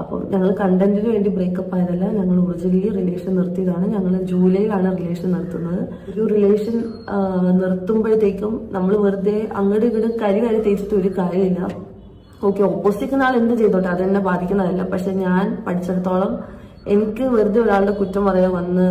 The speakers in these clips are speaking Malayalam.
അപ്പം ഞങ്ങൾ കണ്ടന്റിന് വേണ്ടി ബ്രേക്കപ്പ് ആയതല്ല ഞങ്ങൾ ഒറിജിനലി റിലേഷൻ നിർത്തിയതാണ്. ഞങ്ങൾ ജൂലൈയിലാണ് റിലേഷൻ നിർത്തുന്നത് ഒരു റിലേഷൻ നിർത്തുമ്പോഴത്തേക്കും നമ്മൾ വെറുതെ അങ്ങോട്ടും ഇങ്ങോട്ടും കരി കരി തേച്ചിട്ട് ഒരു കാര്യമില്ല. ഓക്കെ ഓപ്പോസിറ്റ് ആൾ എന്ത് ചെയ്തോട്ടെ? അതെന്നെ ബാധിക്കുന്നതല്ല. പക്ഷെ ഞാൻ പഠിച്ചിടത്തോളം എനിക്ക് വെറുതെ ഒരാളുടെ കുറ്റം പറയാൻ വന്ന്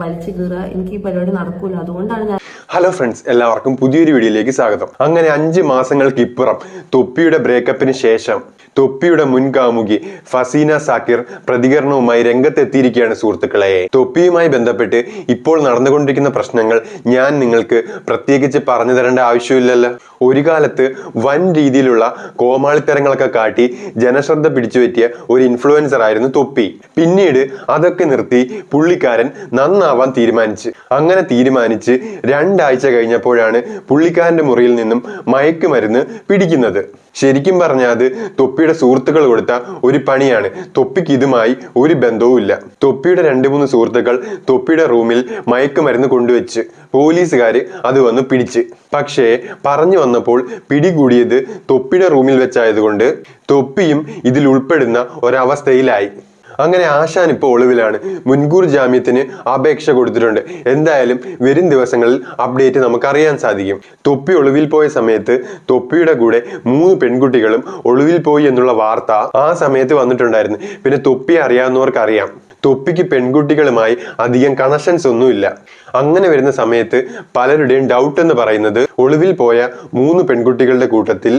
വലിച്ചു കീറുക എനിക്ക് ഈ പരിപാടി നടക്കൂല. അതുകൊണ്ടാണ് ഞാൻ ഹലോ ഫ്രണ്ട്സ് എല്ലാവർക്കും പുതിയൊരു വീഡിയോയിലേക്ക് സ്വാഗതം. അങ്ങനെ അഞ്ച് മാസങ്ങൾക്ക് ഇപ്പുറം തൊപ്പിയുടെ ബ്രേക്കപ്പിന് ശേഷം തൊപ്പിയുടെ മുൻകാമുകി ഫസീന സാക്കിർ പ്രതികരണവുമായി രംഗത്തെത്തിയിരിക്കുകയാണ് സുഹൃത്തുക്കളെ. തൊപ്പിയുമായി ബന്ധപ്പെട്ട് ഇപ്പോൾ നടന്നുകൊണ്ടിരിക്കുന്ന പ്രശ്നങ്ങൾ ഞാൻ നിങ്ങൾക്ക് പ്രത്യേകിച്ച് പറഞ്ഞു തരേണ്ട ആവശ്യമില്ലല്ലോ. ഒരു കാലത്ത് വൻ രീതിയിലുള്ള കോമാളിത്തരങ്ങളൊക്കെ കാട്ടി ജനശ്രദ്ധ പിടിച്ചുപറ്റിയ ഒരു ഇൻഫ്ലുവൻസർ ആയിരുന്നു തൊപ്പി. പിന്നീട് അതൊക്കെ നിർത്തി പുള്ളിക്കാരൻ നന്നാവാൻ തീരുമാനിച്ച്. അങ്ങനെ തീരുമാനിച്ച് രണ്ടാഴ്ച കഴിഞ്ഞപ്പോഴാണ് പുള്ളിക്കാരന്റെ മുറിയിൽ നിന്നും മയക്കുമരുന്ന് പിടിക്കുന്നത്. ശരിക്കും പറഞ്ഞാൽ അത് തൊപ്പിയുടെ സുഹൃത്തുക്കൾ കൊടുത്ത ഒരു പണിയാണ്. തൊപ്പിക്ക് ഇതുമായി ഒരു ബന്ധവുമില്ല തൊപ്പിയുടെ രണ്ട് മൂന്ന് സുഹൃത്തുക്കൾ തൊപ്പിയുടെ റൂമിൽ മയക്കുമരുന്ന് കൊണ്ടുവച്ച് പോലീസുകാർ അത് വന്ന് പിടിച്ച്. പക്ഷേ പറഞ്ഞു വന്നപ്പോൾ പിടികൂടിയത് തൊപ്പിയുടെ റൂമിൽ വെച്ചായതുകൊണ്ട് തൊപ്പിയും ഇതിൽ ഉൾപ്പെടുന്ന ഒരവസ്ഥയിലായി. അങ്ങനെ ആശാൻ ഇപ്പോൾ ഒളിവിലാണ്. മുൻകൂർ ജാമ്യത്തിന് അപേക്ഷ കൊടുത്തിട്ടുണ്ട്. എന്തായാലും വരും ദിവസങ്ങളിൽ അപ്ഡേറ്റ് നമുക്കറിയാൻ സാധിക്കും. തൊപ്പി ഒളിവിൽ പോയ സമയത്ത് തൊപ്പിയുടെ കൂടെ മൂന്ന് പെൺകുട്ടികളും ഒളിവിൽ പോയി എന്നുള്ള വാർത്ത ആ സമയത്ത് വന്നിട്ടുണ്ടായിരുന്നു. പിന്നെ തൊപ്പി അറിയാവുന്നവർക്ക് അറിയാം തൊപ്പിക്ക് പെൺകുട്ടികളുമായി അധികം കണക്ഷൻസ് ഒന്നുമില്ല. അങ്ങനെ വരുന്ന സമയത്ത് പലരുടെയും ഡൗട്ട് എന്ന് പറയുന്നത് ഒളിവിൽ പോയ മൂന്ന് പെൺകുട്ടികളുടെ കൂട്ടത്തിൽ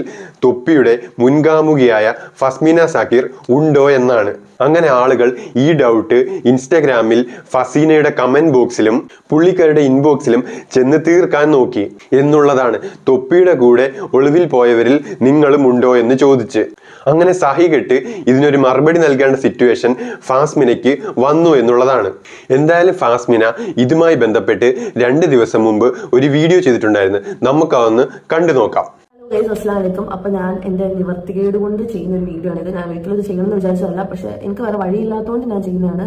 തൊപ്പിയുടെ മുൻഗാമുകിയായ ഫസ്മിന സാക്കിർ ഉണ്ടോ എന്നാണ്. അങ്ങനെ ആളുകൾ ഈ ഡൗട്ട് ഇൻസ്റ്റാഗ്രാമിൽ ഫസീനയുടെ കമന്റ് ബോക്സിലും പുള്ളിക്കാരുടെ ഇൻബോക്സിലും ചെന്ന് തീർക്കാൻ നോക്കി എന്നുള്ളതാണ്. തൊപ്പിയുടെ കൂടെ ഒളിവിൽ പോയവരിൽ നിങ്ങളും ഉണ്ടോ എന്ന് ചോദിച്ച്. അങ്ങനെ സഹികെട്ട് ഇതിനൊരു മറുപടി നൽകേണ്ട സിറ്റുവേഷൻ ഫാസ്മിനയ്ക്ക് വന്നു എന്നുള്ളതാണ്. എന്തായാലും ഫാസ്മിന ഇതുമായി ബന്ധപ്പെട്ട് രണ്ട് ദിവസം മുമ്പ് ഒരു വീഡിയോ ചെയ്തിട്ടുണ്ടായിരുന്നു. നമുക്ക് അതൊന്ന് കണ്ടു നോക്കാം. ഗൈസ് അസ്ലാം വലൈക്കും അപ്പൊ ഞാൻ എന്റെ നിവർത്തികേട് കൊണ്ട് ചെയ്യുന്ന ഒരു വീഡിയോ ആണ് ഇത്. ഞാൻ വീട്ടിൽ ഇത് ചെയ്യണമെന്ന് വിചാരിച്ചതല്ല പക്ഷെ എനിക്ക് വേറെ വഴിയില്ലാത്തതുകൊണ്ട് ഞാൻ ചെയ്യുന്നതാണ്.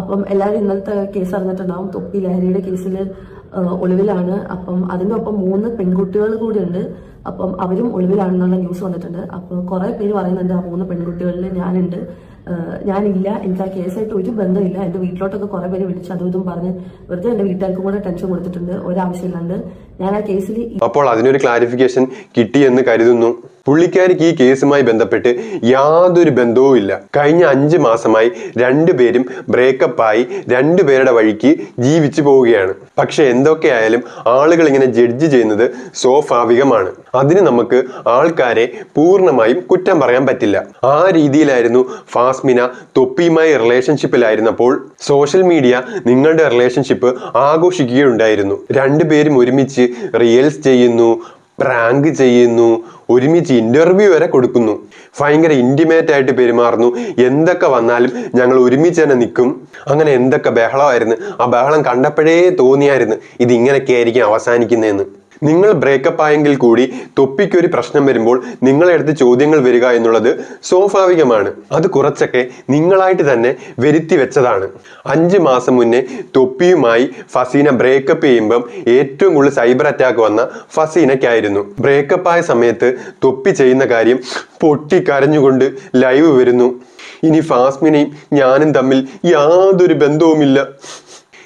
അപ്പം എല്ലാവരും ഇന്നത്തെ കേസ് അറിഞ്ഞിട്ടുണ്ടാവും. തൊപ്പി ലഹരിയുടെ കേസിൽ ഒളിവിലാണ്. അപ്പം അതിന്റെ ഒപ്പം മൂന്ന് പെൺകുട്ടികൾ കൂടിയുണ്ട്. അപ്പം അവരും ഒളിവിലാണെന്നുള്ള ന്യൂസ് വന്നിട്ടുണ്ട്. അപ്പോൾ കുറെ പേര് പറയുന്നുണ്ട് ആ മൂന്ന് പെൺകുട്ടികളിൽ ഞാനുണ്ട്. ഞാനില്ല. എനിക്ക് ആ കേസായിട്ട് ഒരു ബന്ധമില്ല. എന്റെ വീട്ടിലോട്ടൊക്കെ കുറെ പേര് വിളിച്ച് അതും ഇതും പറഞ്ഞ് വെറുതെ എന്റെ വീട്ടുകാർക്കും കൂടെ ടെൻഷൻ കൊടുത്തിട്ടുണ്ട്. ഒരാവശ്യമില്ലാണ്ട്. ഞാൻ ആ കേസിൽ അപ്പോൾ അതിനൊരു ക്ലാരിഫിക്കേഷൻ കിട്ടി എന്ന് കരുതുന്നു. പുള്ളിക്കാരിക്ക് ഈ കേസുമായി ബന്ധപ്പെട്ട് യാതൊരു ബന്ധവും ഇല്ല. കഴിഞ്ഞ അഞ്ച് മാസമായി രണ്ടുപേരും ബ്രേക്കപ്പ് ആയി രണ്ടുപേരുടെ വഴിക്ക് ജീവിച്ചു പോവുകയാണ്. പക്ഷെ എന്തൊക്കെയായാലും ആളുകൾ ഇങ്ങനെ ജഡ്ജ് ചെയ്യുന്നത് സ്വാഭാവികമാണ്. അതിന് നമുക്ക് ആൾക്കാരെ പൂർണമായും കുറ്റം പറയാൻ പറ്റില്ല. ആ രീതിയിലായിരുന്നു ഫാസ്മിന തൊപ്പിയുമായി റിലേഷൻഷിപ്പിലായിരുന്നപ്പോൾ സോഷ്യൽ മീഡിയ നിങ്ങളുടെ റിലേഷൻഷിപ്പ് ആഘോഷിക്കുകയുണ്ടായിരുന്നു. രണ്ടുപേരും ഒരുമിച്ച് റിയൽസ് ചെയ്യുന്നു പ്രാങ്ക് ചെയ്യുന്നു ഒരുമിച്ച് ഇന്റർവ്യൂ വരെ കൊടുക്കുന്നു. ഭയങ്കര ഇന്റിമേറ്റ് ആയിട്ട് പെരുമാറുന്നു. എന്തൊക്കെ വന്നാലും ഞങ്ങൾ ഒരുമിച്ച് തന്നെ നിൽക്കും. അങ്ങനെ എന്തൊക്കെ ബഹളമായിരുന്നു. ആ ബഹളം കണ്ടപ്പോഴേ തോന്നിയായിരുന്നു ഇത് ഇങ്ങനെയൊക്കെ ആയിരിക്കും അവസാനിക്കുന്നതെന്ന്. നിങ്ങൾ ബ്രേക്കപ്പ് ആയെങ്കിൽ കൂടി തൊപ്പിക്കൊരു പ്രശ്നം വരുമ്പോൾ നിങ്ങളെ അടുത്ത് ചോദ്യങ്ങൾ വരിക എന്നുള്ളത് സ്വാഭാവികമാണ്. അത് കുറച്ചൊക്കെ നിങ്ങളായിട്ട് തന്നെ വരുത്തി വെച്ചതാണ്. അഞ്ച് മാസം മുന്നേ തൊപ്പിയുമായി ഫസീന ബ്രേക്കപ്പ് ചെയ്യുമ്പം ഏറ്റവും കൂടുതൽ സൈബർ അറ്റാക്ക് വന്ന ഫസീനയ്ക്കായിരുന്നു. ബ്രേക്കപ്പ് ആയ സമയത്ത് തൊപ്പി ചെയ്യുന്ന കാര്യം പൊട്ടി കരഞ്ഞുകൊണ്ട് ലൈവ് വരുന്നു. ഇനി ഫാസ്മിനെയും ഞാനും തമ്മിൽ യാതൊരു ബന്ധവുമില്ല.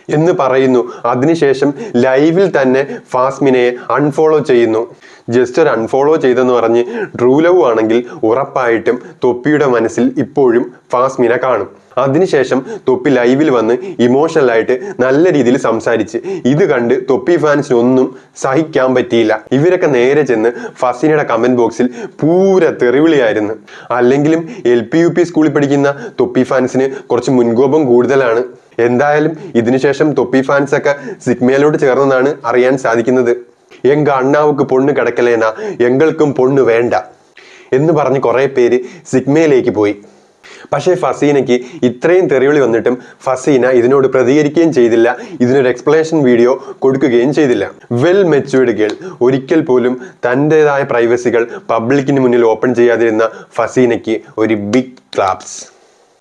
എന്ന് പറയുന്നു. അതിനുശേഷം ലൈവിൽ തന്നെ ഫാസ്മിനയെ അൺഫോളോ ചെയ്യുന്നു. ജസ്റ്റ് ഒരു അൺഫോളോ ചെയ്തെന്ന് പറഞ്ഞ് ഡ്രൂലവ് ആണെങ്കിൽ ഉറപ്പായിട്ടും തൊപ്പിയുടെ മനസ്സിൽ ഇപ്പോഴും ഫാസ്മിന കാണും. അതിനുശേഷം തൊപ്പി ലൈവിൽ വന്ന് ഇമോഷണലായിട്ട് നല്ല രീതിയിൽ സംസാരിച്ച് ഇത് കണ്ട് തൊപ്പി ഫാൻസിന് ഒന്നും സഹിക്കാൻ പറ്റിയില്ല. ഇവരൊക്കെ നേരെ ചെന്ന് ഫസീനയുടെ കമന്റ് ബോക്സിൽ പൂര തെറിവിളിയായിരുന്നു. അല്ലെങ്കിലും എൽ പി യു പി സ്കൂളിൽ പഠിക്കുന്ന തൊപ്പി ഫാൻസിന് കുറച്ച് മുൻകോപം കൂടുതലാണ്. എന്തായാലും ഇതിനുശേഷം തൊപ്പി ഫാൻസ് ഒക്കെ സിഗ്മയിലോട്ട് ചേർന്നതാണ് അറിയാൻ സാധിക്കുന്നത്. എങ്ക അണ്ണാവുക്ക് പൊണ്ണ് കിടക്കലേന എങ്ങൾക്കും പൊണ്ണ് വേണ്ട എന്ന് പറഞ്ഞ് കുറേ പേര് സിഗ്മയിലേക്ക് പോയി. പക്ഷേ ഫസീനയ്ക്ക് ഇത്രയും തെറിവിളി വന്നിട്ടും ഫസീന ഇതിനോട് പ്രതികരിക്കുകയും ചെയ്തില്ല. ഇതിനൊരു എക്സ്പ്ലനേഷൻ വീഡിയോ കൊടുക്കുകയും ചെയ്തില്ല. വെൽ മെച്ചുവേർഡ് ഗേൾ ഒരിക്കൽ പോലും തന്റെതായ പ്രൈവസികൾ പബ്ലിക്കിന് മുന്നിൽ ഓപ്പൺ ചെയ്യാതിരുന്ന ഫസീനയ്ക്ക് ഒരു ബിഗ് ക്ലാപ്സ്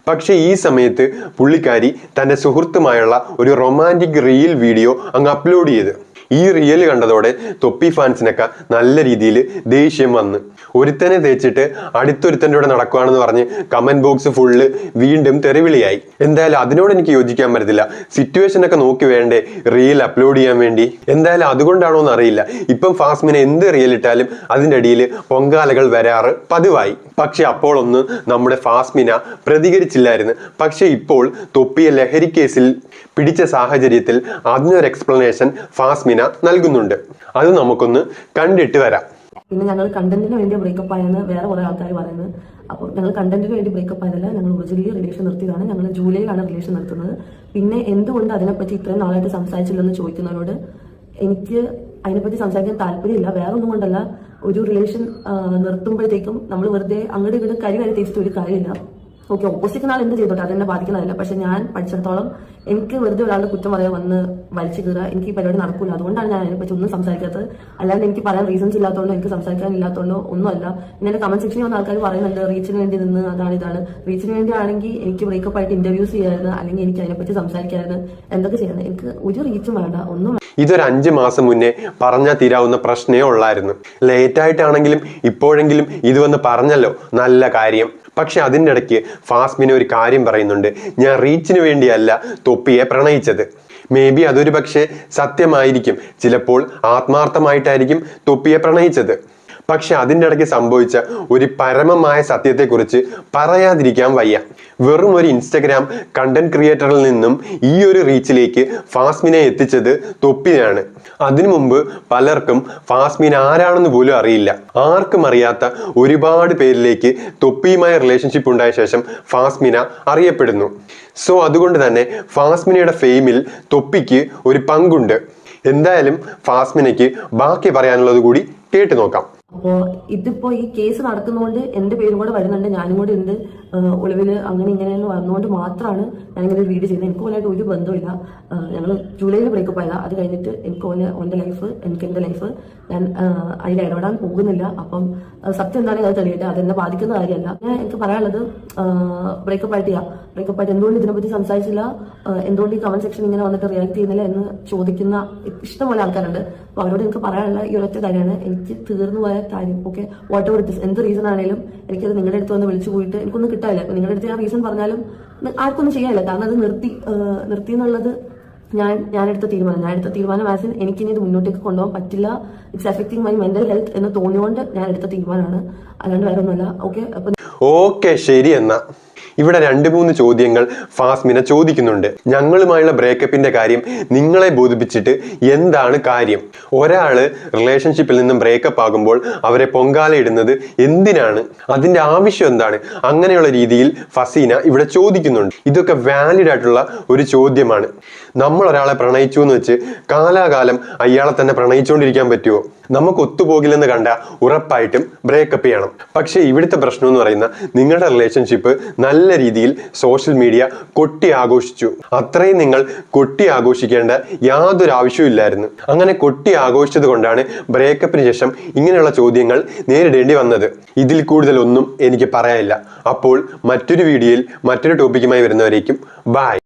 പക്ഷേ ഈ സമയത്ത് പുള്ളിക്കാരി തന്റെ സുഹൃത്തുമായുള്ള ഒരു റൊമാന്റിക് റീൽ വീഡിയോ അങ്ങ് അപ്ലോഡ് ചെയ്ത്. ഈ റിയൽ കണ്ടതോടെ തൊപ്പി ഫാൻസിനൊക്കെ നല്ല രീതിയിൽ ദേഷ്യം വന്ന്. ഒരുത്തനെ തേച്ചിട്ട് അടുത്തൊരുത്തന്റെ കൂടെ നടക്കുവാണെന്ന് പറഞ്ഞ് കമന്റ് ബോക്സ് ഫുള്ള് വീണ്ടും തെറിവിളിയായി. എന്തായാലും അതിനോട് എനിക്ക് യോജിക്കാൻ പറ്റത്തില്ല. സിറ്റുവേഷൻ ഒക്കെ നോക്കി വേണ്ടേ? റീൽ അപ്ലോഡ് ചെയ്യാൻ വേണ്ടി. എന്തായാലും അതുകൊണ്ടാണോ എന്ന് അറിയില്ല. ഇപ്പം ഫാസ്മിനെ എന്ത് റീൽ ഇട്ടാലും അതിന്റെ അടിയിൽ പൊങ്കാലകൾ വരാറ് പതിവായി. പക്ഷെ അപ്പോൾ ഒന്ന് നമ്മുടെ ഫാസ്മിന പ്രതികരിച്ചില്ലായിരുന്നു. പക്ഷെ ഇപ്പോൾ തൊപ്പിയ ലഹരി കേസിൽ പിടിച്ച സാഹചര്യത്തിൽ അതിനൊരു എക്സ്പ്ലനേഷൻ ഫാസ്മിന നൽകുന്നുണ്ട്. അത് നമുക്കൊന്ന് കണ്ടിട്ട് വരാം. പിന്നെ ഞങ്ങൾ കണ്ടന്റിന് വേണ്ടി ബ്രേക്കപ്പ് ആയെന്ന് വേറെ കുറെ ആൾക്കാർ പറയുന്നത്. അപ്പോൾ ഞങ്ങൾ കണ്ടന്റിന് വേണ്ടി ബ്രേക്കപ്പ് ആയതല്ല ഞങ്ങൾ ഒറിജിനലി റിലേഷൻ നിർത്തിയതാണ്. ഞങ്ങൾ ജൂലൈയിലാണ് റിലേഷൻ നിർത്തുന്നത് പിന്നെ എന്തുകൊണ്ട് അതിനെപ്പറ്റി ഇത്രയും നാളായിട്ട് സംസാരിച്ചില്ലെന്ന് ചോദിക്കുന്നവരോട് എനിക്ക് അതിനെപ്പറ്റി സംസാരിക്കാൻ താല്പര്യമില്ല. വേറെ ഒന്നും കൊണ്ടല്ല ഒരു റിലേഷൻ നിർത്തുമ്പോഴത്തേക്കും നമ്മൾ വെറുതെ അങ്ങോട്ട് ഇങ്ങോട്ട് കരി കരി തേച്ചിട്ട് ഒരു കാര്യമില്ല. ഓക്കെ ഓപ്പോസിറ്റ് ആൾ എന്ത് ചെയ്തോട്ടെ? അതെന്നെ ബാധിക്കുന്നതല്ല. പക്ഷെ ഞാൻ പഠിച്ചിടത്തോളം എനിക്ക് വെറുതെ ഒരാളുടെ കുറ്റം പറയാൻ വന്ന് വലിച്ചു കയറുക എനിക്ക് ഈ പരിപാടി നടക്കൂല. അതുകൊണ്ടാണ് ഞാൻ അതിനെപ്പറ്റി ഒന്നും സംസാരിക്കാത്തത്. അല്ലാണ്ട് എനിക്ക് പറയാൻ റീസൺസ് ഇല്ലാത്തതുകൊണ്ടോ എനിക്ക് സംസാരിക്കാൻ ഇല്ലാത്തതുകൊണ്ടോ ഒന്നുമല്ല. ഇങ്ങനെ കമന്റ് സെക്ഷനിൽ വന്ന ആൾക്കാർ പറയുന്നുണ്ട് റീച്ചിന് വേണ്ടി നിന്ന് അതാണ് ഇതാണ്. റീച്ചിന് വേണ്ടി ആണെങ്കിൽ എനിക്ക് ബ്രേക്കപ്പ് ആയിട്ട് ഇന്റർവ്യൂസ് ചെയ്യായിരുന്നു അല്ലെങ്കിൽ എനിക്ക് അതിനെപ്പറ്റി സംസാരിക്കായിരുന്നു. എന്തൊക്കെ ചെയ്യണം? എനിക്ക് ഒരു റീച്ചും വേണ്ട ഒന്നും ഇതൊരു അഞ്ച് മാസം മുന്നേ പറഞ്ഞാൽ തീരാവുന്ന പ്രശ്നമേ ഉള്ളായിരുന്നു. ലേറ്റ് ആയിട്ടാണെങ്കിലും ഇപ്പോഴെങ്കിലും ഇത് വന്ന് പറഞ്ഞല്ലോ നല്ല കാര്യം. പക്ഷെ അതിന്റെ ഇടയ്ക്ക് ഫാസ്മിന് ഒരു കാര്യം പറയുന്നുണ്ട്. ഞാൻ റീച്ചിന് വേണ്ടിയല്ല തൊപ്പിയെ പ്രണയിച്ചത്. മേ ബി അതൊരു പക്ഷേ സത്യമായിരിക്കും. ചിലപ്പോൾ ആത്മാർത്ഥമായിട്ടായിരിക്കും തൊപ്പിയെ പ്രണയിച്ചത്. പക്ഷെ അതിന്റെ ഇടയ്ക്ക് സംഭവിച്ച ഒരു പരമമായ സത്യത്തെക്കുറിച്ച് പറയാതിരിക്കാൻ വയ്യ. വെറും ഒരു ഇൻസ്റ്റഗ്രാം കണ്ടന്റ് ക്രിയേറ്ററിൽ നിന്നും ഈ ഒരു റീച്ചിലേക്ക് ഫാസ്മിനെ എത്തിച്ചത് തൊപ്പിയാണ്. അതിനു മുമ്പ് പലർക്കും ഫാസ്മീൻ ആരാണെന്ന് പോലും അറിയില്ല. ആർക്കും അറിയാത്ത ഒരുപാട് പേരിലേക്ക് തൊപ്പിയുമായ റിലേഷൻഷിപ്പ് ഉണ്ടായ ശേഷം ഫാസ്മിന അറിയപ്പെടുന്നു. സോ അതുകൊണ്ട് തന്നെ ഫാസ്മിനയുടെ ഫെയിമിൽ തൊപ്പിക്ക് ഒരു പങ്കുണ്ട്. എന്തായാലും ഫാസ്മിനയ്ക്ക് ബാക്കി പറയാനുള്ളത് കൂടി കേട്ടു നോക്കാം. അപ്പോ ഇതിപ്പോ ഈ കേസ് നടക്കുന്നതുകൊണ്ട് എന്റെ പേരും കൂടെ വരുന്നുണ്ട് ഞാനും കൂടെ ഉണ്ട്. ആഹ് ഒളിവിൽ അങ്ങനെ ഇങ്ങനെ എന്ന് വന്നുകൊണ്ട് മാത്രമാണ് ഞാൻ ഇങ്ങനെ ഒരു വീഡിയോ ചെയ്യുന്നത്. എനിക്ക് ഓനായിട്ട് ഒരു ബന്ധമില്ല ഞങ്ങൾ ജൂലൈയിൽ ബ്രേക്കപ്പ് ആയതാ. അത് കഴിഞ്ഞിട്ട് എനിക്ക് ഓന് ഓന്റെ ലൈഫ് എനിക്ക് എന്റെ ലൈഫ് ഞാൻ അതിൽ ഇടപെടാൻ പോകുന്നില്ല. അപ്പം സത്യം എന്താണെങ്കിൽ അത് തെളിയട്ടെ? അതെന്നെ ബാധിക്കുന്ന കാര്യമല്ല. ഞാൻ എനിക്ക് പറയാനുള്ളത് ബ്രേക്കപ്പ് ആയിട്ട് ബ്രേക്കപ്പ് ആയിട്ട് എന്തുകൊണ്ട് ഇതിനെപ്പറ്റി സംസാരിച്ചില്ല? എന്തുകൊണ്ട് ഈ കമന്റ് സെക്ഷൻ ഇങ്ങനെ വന്നിട്ട് റിയാക്ട് ചെയ്യുന്നില്ല എന്ന് ചോദിക്കുന്ന ഇഷ്ടംപോലെ ആൾക്കാരുണ്ട്. അപ്പൊ അവരോട് എനിക്ക് പറയാനുള്ള ഈ ഒരൊറ്റ കാര്യമാണ്. എനിക്ക് തീർന്നു പോയ കാര്യം ഓക്കെ വാട്ട് എവർ ഇറ്റ് എന്ത് റീസൺ ആണെങ്കിലും എനിക്കത് നിങ്ങളുടെ അടുത്ത് വന്ന് വിളിച്ചു പോയിട്ട് എനിക്കൊന്നും കിട്ടാല്ല അപ്പൊ നിങ്ങളുടെ അടുത്ത് ഞാൻ റീസൺ പറഞ്ഞാലും ആർക്കൊന്നും ചെയ്യാനില്ല. കാരണം അത് നിർത്തി നിർത്തി എന്നുള്ളത് ഞാൻ എടുത്ത തീരുമാനം. ഞാൻ എടുത്ത തീരുമാനം ആസിൻ എനിക്ക് എനിക്കിനി ഇത് മുന്നോട്ടേക്ക് കൊണ്ടുപോകാൻ പറ്റില്ല. It's affecting my mental health എന്ന് തോന്നിയോണ്ട് ഞാൻ എടുത്ത തീരുമാനമാണ്. അല്ലാണ്ട് വേറെ ഒന്നുമല്ല ഓക്കെ ഓക്കെ ശരി എന്നാ. ഇവിടെ രണ്ട് മൂന്ന് ചോദ്യങ്ങൾ ഫാസ്മിന ചോദിക്കുന്നുണ്ട്. ഞങ്ങളുമായുള്ള ബ്രേക്കപ്പിന്റെ കാര്യം നിങ്ങളെ ബോധിപ്പിച്ചിട്ട് എന്താണ് കാര്യം? ഒരാൾ റിലേഷൻഷിപ്പിൽ നിന്നും ബ്രേക്കപ്പ് ആകുമ്പോൾ അവരെ പൊങ്കാല ഇടുന്നത് എന്തിനാണ്? അതിന്റെ ആവശ്യം എന്താണ്? അങ്ങനെയുള്ള രീതിയിൽ ഫസീന ഇവിടെ ചോദിക്കുന്നുണ്ട്. ഇതൊക്കെ വാലിഡ് ആയിട്ടുള്ള ഒരു ചോദ്യമാണ്. നമ്മൾ ഒരാളെ പ്രണയിച്ചു എന്ന് വെച്ച് കാലാകാലം അയാളെ തന്നെ പ്രണയിച്ചുകൊണ്ടിരിക്കാൻ പറ്റുമോ നമുക്ക് ഒത്തുപോകില്ലെന്ന് കണ്ട ഉറപ്പായിട്ടും ബ്രേക്കപ്പ് ചെയ്യണം. പക്ഷേ ഇവിടുത്തെ പ്രശ്നം എന്ന് പറയുന്ന നിങ്ങളുടെ റിലേഷൻഷിപ്പ് നല്ല രീതിയിൽ സോഷ്യൽ മീഡിയ കൊട്ടി ആഘോഷിച്ചു. അത്രയും നിങ്ങൾ കൊട്ടി ആഘോഷിക്കേണ്ട യാതൊരു ആവശ്യവും ഇല്ലായിരുന്നു. അങ്ങനെ കൊട്ടി ആഘോഷിച്ചത് കൊണ്ടാണ് ബ്രേക്കപ്പിന് ശേഷം ഇങ്ങനെയുള്ള ചോദ്യങ്ങൾ നേരിടേണ്ടി വന്നത്. ഇതിൽ കൂടുതൽ ഒന്നും എനിക്ക് പറയാനില്ല. അപ്പോൾ മറ്റൊരു വീഡിയോയിൽ മറ്റൊരു ടോപ്പിക്കുമായി വരുന്നവരേക്കും ബായ്